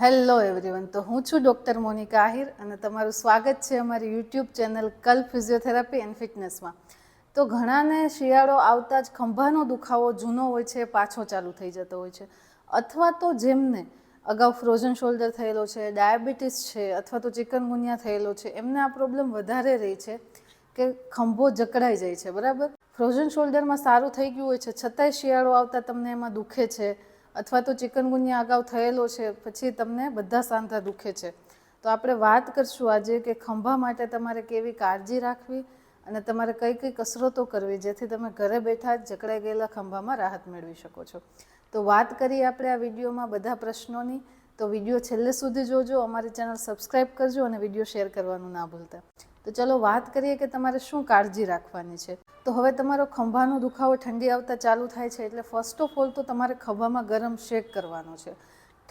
Hello everyone તો હું છું ડૉક્ટર મોનિકા આહિર અને તમારું સ્વાગત છે અમારી યુટ્યુબ ચેનલ કલ ફિઝિયોથેરાપી એન્ડ ફિટનેસમાં. તો ઘણાને શિયાળો આવતા જ ખંભાનો દુખાવો જૂનો હોય છે, પાછો ચાલુ થઈ જતો હોય છે. અથવા તો જેમને અગાઉ ફ્રોઝન શોલ્ડર થયેલો છે ડાયાબિટીસ છે, અથવા તો ચિકનગુનિયા થયેલો છે, એમને આ પ્રોબ્લેમ વધારે રહી છે કે ખંભો જકડાઈ જાય છે. બરાબર? ફ્રોઝન શોલ્ડરમાં સારું થઈ ગયું હોય છે. છતાંય શિયાળો આવતા તમને એમાં દુખે છે. અથવા તો ચિકનગુનિયા અગાઉ થયેલો છે, પછી તમને બધા સાંધા દુખે છે. તો આપણે વાત કરશું આજે કે ખંભા માટે તમારે કેવી કાળજી રાખવી અને તમારે કઈ કઈ કસરતો કરવી જેથી તમે ઘરે બેઠા જ જકડાઈ ગયેલા ખંભામાં રાહત મેળવી શકો છો. તો વાત કરીએ આપણે આ વિડીયોમાં બધા પ્રશ્નોની. તો વીડિયો છેલ્લે સુધી જોજો, અમારી ચેનલ સબસ્ક્રાઈબ કરજો અને વીડિયો શેર કરવાનું ના ભૂલતા. તો ચલો વાત કરીએ કે તમારે શું કાળજી રાખવાની છે? તો હવે તમારો ખંભાનો દુખાવો ઠંડી આવતા ચાલુ થાય છે એટલે ફર્સ્ટ ઓફ ઓલ તો તમારે ખભામાં ગરમ શેક કરવાનો છે.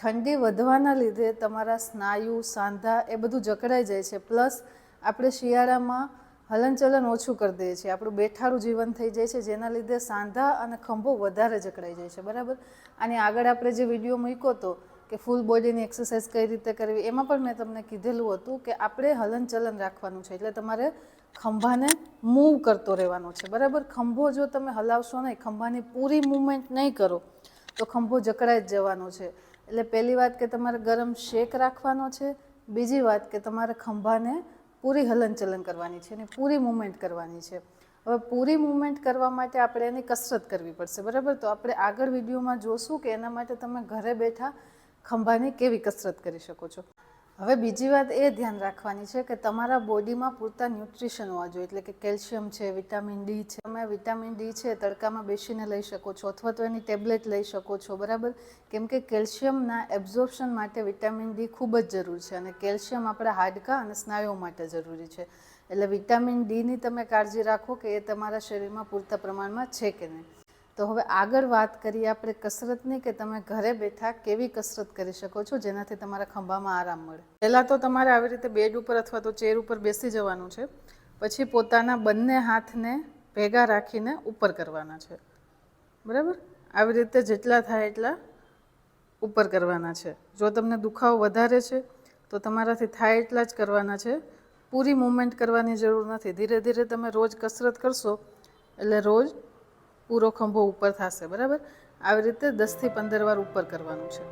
ઠંડી વધવાના લીધે તમારા સ્નાયુ, સાંધા એ બધું જકડાઈ જાય છે. પ્લસ આપણે શિયાળામાં હલનચલન ઓછું કરી દઈએ છીએ. આપણું બેઠાડું જીવન થઈ જાય છે, જેના લીધે સાંધા અને ખંભો વધારે જકડાઈ જાય છે. બરાબર? આની આગળ આપણે જે વીડિયો મૂક્યો હતો કે ફૂલ બોડીની એક્સરસાઇઝ કઈ રીતે કરવી, એમાં પણ મેં તમને કીધેલું હતું કે આપણે હલનચલન રાખવાનું છે. એટલે તમારે ખંભાને મૂવ કરતો રહેવાનો છે. બરાબર? ખંભો જો તમે હલાવશો નહીં, ખંભાની પૂરી મૂવમેન્ટ નહીં કરો, તો ખંભો જકડાઈ જ જવાનો છે. એટલે પહેલી વાત કે તમારે ગરમ શેક રાખવાનો છે. બીજી વાત કે તમારે ખંભાને પૂરી હલનચલન કરવાની છે અને પૂરી મૂવમેન્ટ કરવાની છે. હવે પૂરી મૂવમેન્ટ કરવા માટે આપણે એની કસરત કરવી પડશે. બરાબર? તો આપણે આગળ વિડીયોમાં જોશું કે એના માટે તમે ઘરે બેઠા ખંભાની કેવી કસરત કરી શકો છો? હવે બીજી વાત એ ધ્યાન રાખવાની છે કે તમારા બોડીમાં પૂરતા ન્યુટ્રિશન હોવા જોઈએ. એટલે કે કેલ્શિયમ છે, વિટામિન ડી છે. તમે વિટામિન ડી છે તડકામાં બેસીને લઈ શકો છો અથવા તો એની ટેબ્લેટ લઈ શકો છો, બરાબર? કેમ કે કેલ્શિયમના એબ્ઝોર્પ્શન માટે વિટામિન ડી ખૂબ જ જરૂર છે અને કેલ્શિયમ આપણા હાડકા અને સ્નાયુઓ માટે જરૂરી છે. એટલે વિટામિન ડીની તમે કાળજી રાખો કે એ તમારા શરીરમાં પૂરતા પ્રમાણમાં છે કે નહીં. તો હવે આગળ વાત કરીએ આપણે કસરતની કે તમે ઘરે બેઠા કેવી કસરત કરી શકો છો જેનાથી તમારા ખંભામાં આરામ મળે? પહેલાં તો તમારે આવી રીતે બેડ ઉપર અથવા તો ચેર ઉપર બેસી જવાનું છે. પછી પોતાના બંને હાથને ભેગા રાખીને ઉપર કરવાના છે. બરાબર? આવી રીતે જેટલા થાય એટલા ઉપર કરવાના છે. જો તમને દુખાવો વધારે છે, તો તમારાથી થાય એટલા જ કરવાના છે. પૂરી મૂવમેન્ટ કરવાની જરૂર નથી. ધીરે ધીરે તમે રોજ કસરત કરશો એટલે રોજ પૂરો ખંભો ઉપર થશે, બરાબર? આવી રીતે દસથી પંદર વાર ઉપર કરવાનું છે.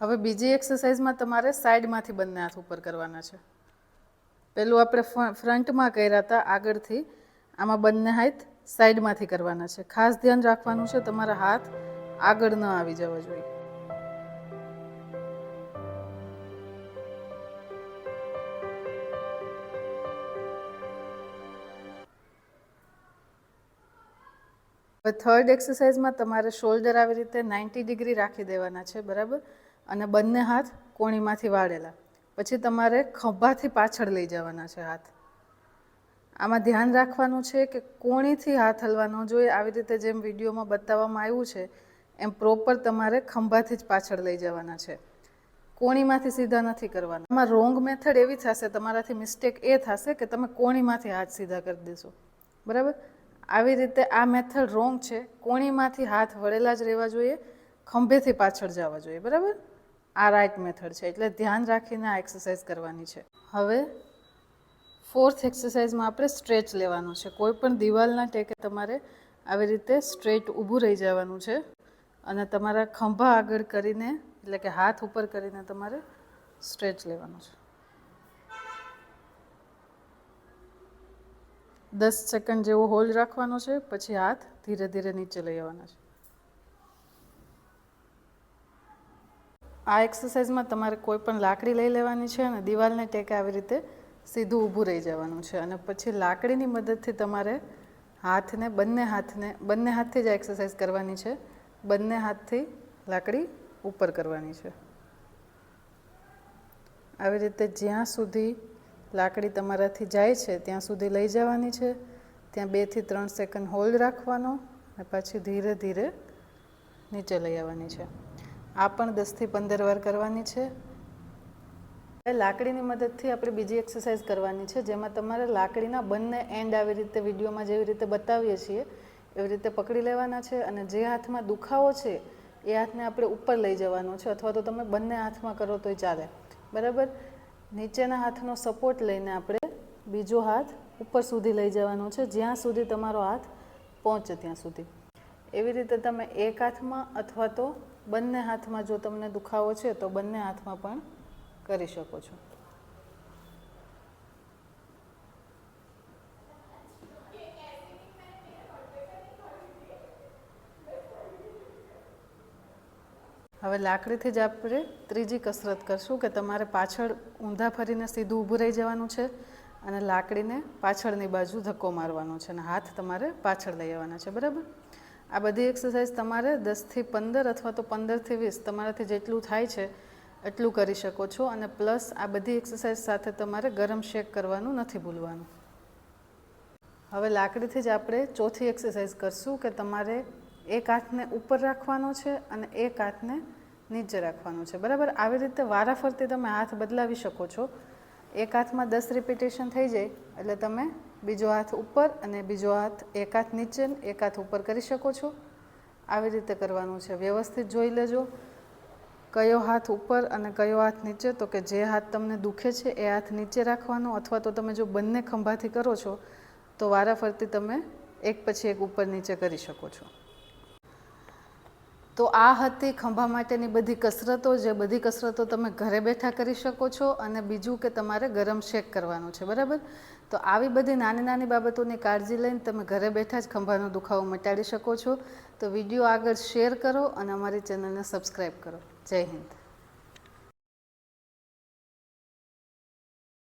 હવે બીજી એક્સરસાઇઝમાં તમારે સાઈડમાંથી બંને હાથ ઉપર કરવાના છે. પેલું આપણે ફ્રન્ટમાં કર્યા હતા, આગળથી આમાં બંને હાથ સાઈડમાંથી કરવાના છે. ખાસ ધ્યાન રાખવાનું છે, તમારા હાથ આગળ ન આવી જવા જોઈએ. હવે થર્ડ એક્સરસાઇઝમાં તમારે શોલ્ડર આવી રીતે નાઇન્ટી ડિગ્રી રાખી દેવાના છે, બરાબર? અને બંને હાથ કોણીમાંથી વાળેલા. પછી તમારે ખભાથી પાછળ લઈ જવાના છે હાથ. આમાં ધ્યાન રાખવાનું છે કે કોણીથી હાથ હલવાનો જોઈએ આવી રીતે જેમ વિડીયોમાં બતાવવામાં આવ્યું છે, એમ પ્રોપર તમારે ખંભાથી જ પાછળ લઈ જવાના છે. કોણીમાંથી સીધા નથી કરવાના. આમાં રોંગ મેથડ એવી થશે, તમારાથી મિસ્ટેક એ થશે કે તમે કોણીમાંથી હાથ સીધા કરી દેશો. બરાબર? આવી રીતે આ મેથડ રોંગ છે. કોણીમાંથી હાથ વળેલા જ રહેવા જોઈએ. ખંભેથી પાછળ જવા જોઈએ. બરાબર? આ રાઇટ મેથડ છે. એટલે ધ્યાન રાખીને આ એક્સરસાઇઝ કરવાની છે. હવે ફોર્થ એક્સરસાઇઝમાં આપણે સ્ટ્રેચ લેવાનું છે. કોઈ પણ દિવાલના ટેકે તમારે આવી રીતે સ્ટ્રેટ ઊભું રહી જવાનું છે. અને તમારા ખંભા આગળ કરીને, એટલે કે હાથ ઉપર કરીને તમારે સ્ટ્રેચ લેવાનું છે. દસ સેકન્ડ જેવો હોલ્ડ રાખવાનો છે, પછી હાથ ધીરે ધીરે નીચે લઈ આવવાના છે. આ એક્સરસાઇઝમાં તમારે કોઈ પણ લાકડી લઈ લેવાની છે અને દિવાલને ટેકે આવી રીતે સીધું ઊભું રહી જવાનું છે અને પછી લાકડીની મદદથી તમારે હાથને, બંને હાથને, બંને હાથથી જ એક્સરસાઇઝ કરવાની છે. બંને હાથથી લાકડી ઉપર કરવાની છે. આવી રીતે જ્યાં સુધી લાકડી તમારાથી જાય છે, ત્યાં સુધી લઈ જવાની છે. ત્યાં બેથી ત્રણ સેકન્ડ હોલ્ડ રાખવાનો અને પછી ધીરે ધીરે નીચે લઈ આવવાની છે. આ પણ દસથી પંદર વાર કરવાની છે. લાકડીની મદદથી આપણે બીજી એક્સરસાઇઝ કરવાની છે, જેમાં તમારે લાકડીના બંને એન્ડ આવી રીતે વિડીયોમાં જેવી રીતે બતાવીએ છીએ, એવી રીતે પકડી લેવાના છે અને જે હાથમાં દુખાવો છે, એ હાથને આપણે ઉપર લઈ જવાનો છે, અથવા તો તમે બંને હાથમાં કરો તોય ચાલે. બરાબર? નીચેના હાથનો સપોર્ટ લઈને આપણે બીજો હાથ ઉપર સુધી લઈ જવાનો છે. જ્યાં સુધી તમારો હાથ પહોંચે ત્યાં સુધી. એવી રીતે તમે એક હાથમાં અથવા તો બંને હાથમાં જો તમને દુખાવો છે તો બંને હાથમાં પણ કરી શકો છો. હવે લાકડીથી જ આપણે ત્રીજી કસરત કરશું કે તમારે પાછળ ઊંધા ફરીને સીધું ઊભું રહી જવાનું છે અને લાકડીને પાછળની બાજુ ધક્કો મારવાનો છે અને હાથ તમારે પાછળ લઈ આવવાના છે, બરાબર? આ બધી એક્સરસાઇઝ તમારે દસથી પંદર અથવા તો પંદરથી વીસ તમારાથી જેટલું થાય છે એટલું કરી શકો છો અને પ્લસ આ બધી એક્સરસાઇઝ સાથે તમારે ગરમ શેક કરવાનું નથી ભૂલવાનું. હવે લાકડીથી જ આપણે ચોથી એક્સરસાઇઝ કરશું કે તમારે એક હાથને ઉપર રાખવાનો છે અને એક હાથને નીચે રાખવાનું છે. બરાબર? આવી રીતે વારાફરતી તમે હાથ બદલાવી શકો છો. એક હાથમાં દસ રિપીટેશન થઈ જાય, એટલે તમે બીજો હાથ ઉપર અને બીજો હાથ એક હાથ નીચે, એક હાથ ઉપર કરી શકો છો. આવી રીતે કરવાનું છે. વ્યવસ્થિત જોઈ લેજો. કયો હાથ ઉપર અને કયો હાથ નીચે, તો કે જે હાથ તમને દુખે છે એ હાથ નીચે રાખવાનો, અથવા તો તમે જો બંને ખંભાથી કરો છો, તો વારાફરતી તમે એક પછી એક ઉપર નીચે કરી શકો છો. તો આ હતી ખંભા માટેની બધી કસરતો, જે બધી કસરતો તમે ઘરે બેઠા કરી શકો છો અને બીજું કે તમારે ગરમ શેક કરવાનું છે, બરાબર? તો આવી બધી નાની નાની બાબતોની કાળજી લઈને તમે ઘરે બેઠા જ ખંભાનો દુખાવો મટાડી શકો છો. તો વીડિયો આગળ શેર કરો અને અમારી ચેનલને સબસ્ક્રાઈબ કરો. જય હિન્દ.